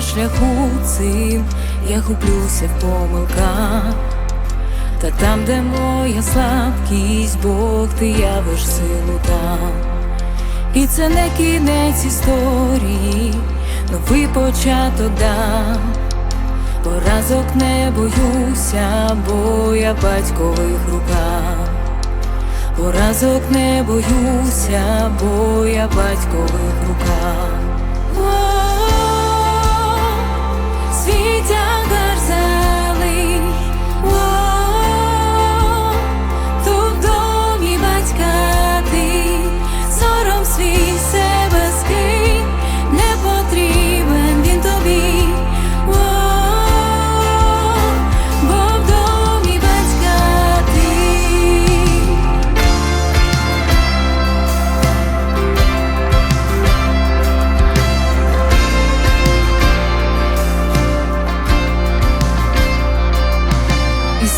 Шляху цим я гублюся в помилках, та там, де моя слабкість, Бог, ти явиш силу там. І це не кінець історії, новий початок дам. Поразок не боюся, бо я батькових руках. Поразок не боюся, бо я батькових руках.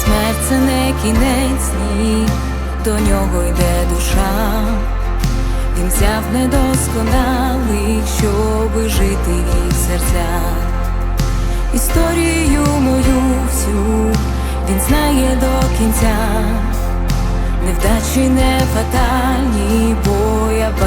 Смерть це не кінець, ні, до нього йде душа. Він взяв недосконалих, щоби жити в їх серцях. Історію мою всю він знає до кінця. Невдачі не фатальні, бо я в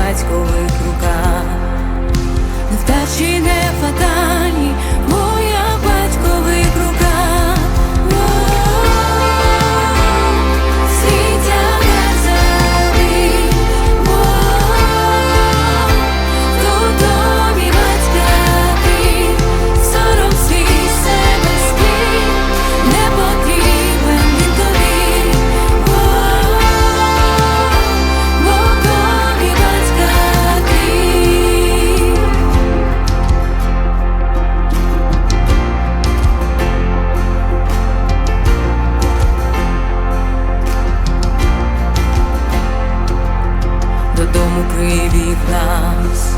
від нас,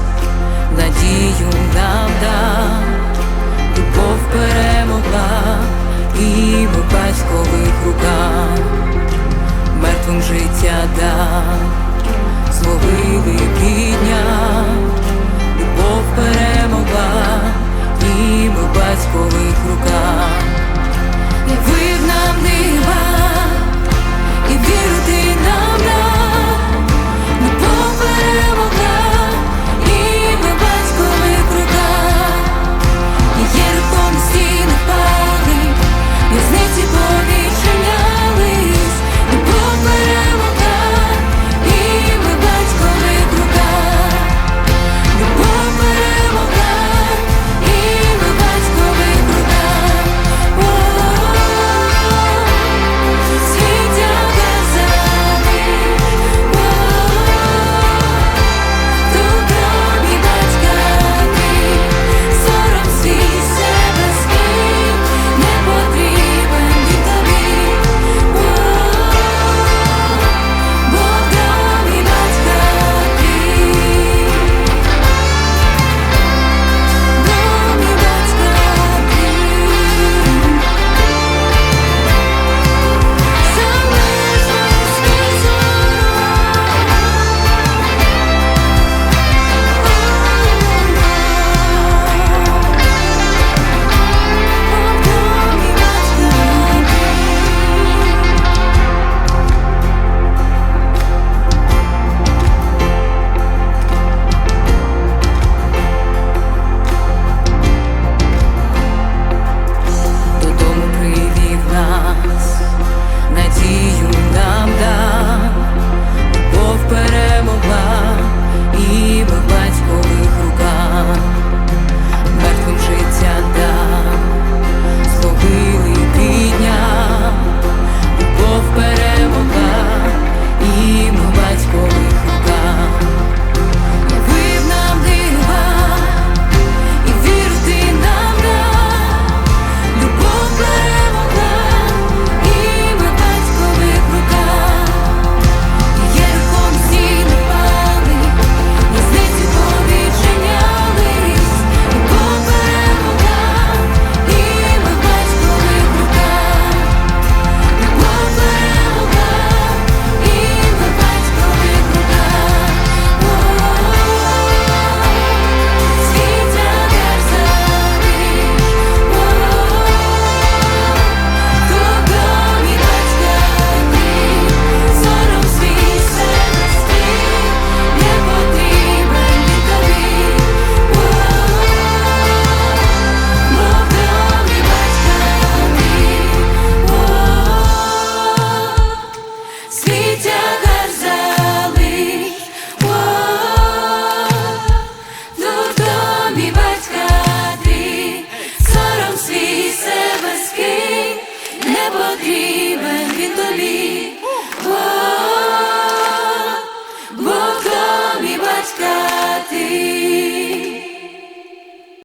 надію нам дав, любов перемогла і в батькових руках, мертвим життя дав, зловили підняв, любов перемогла і в батькових руках. جی بج تھی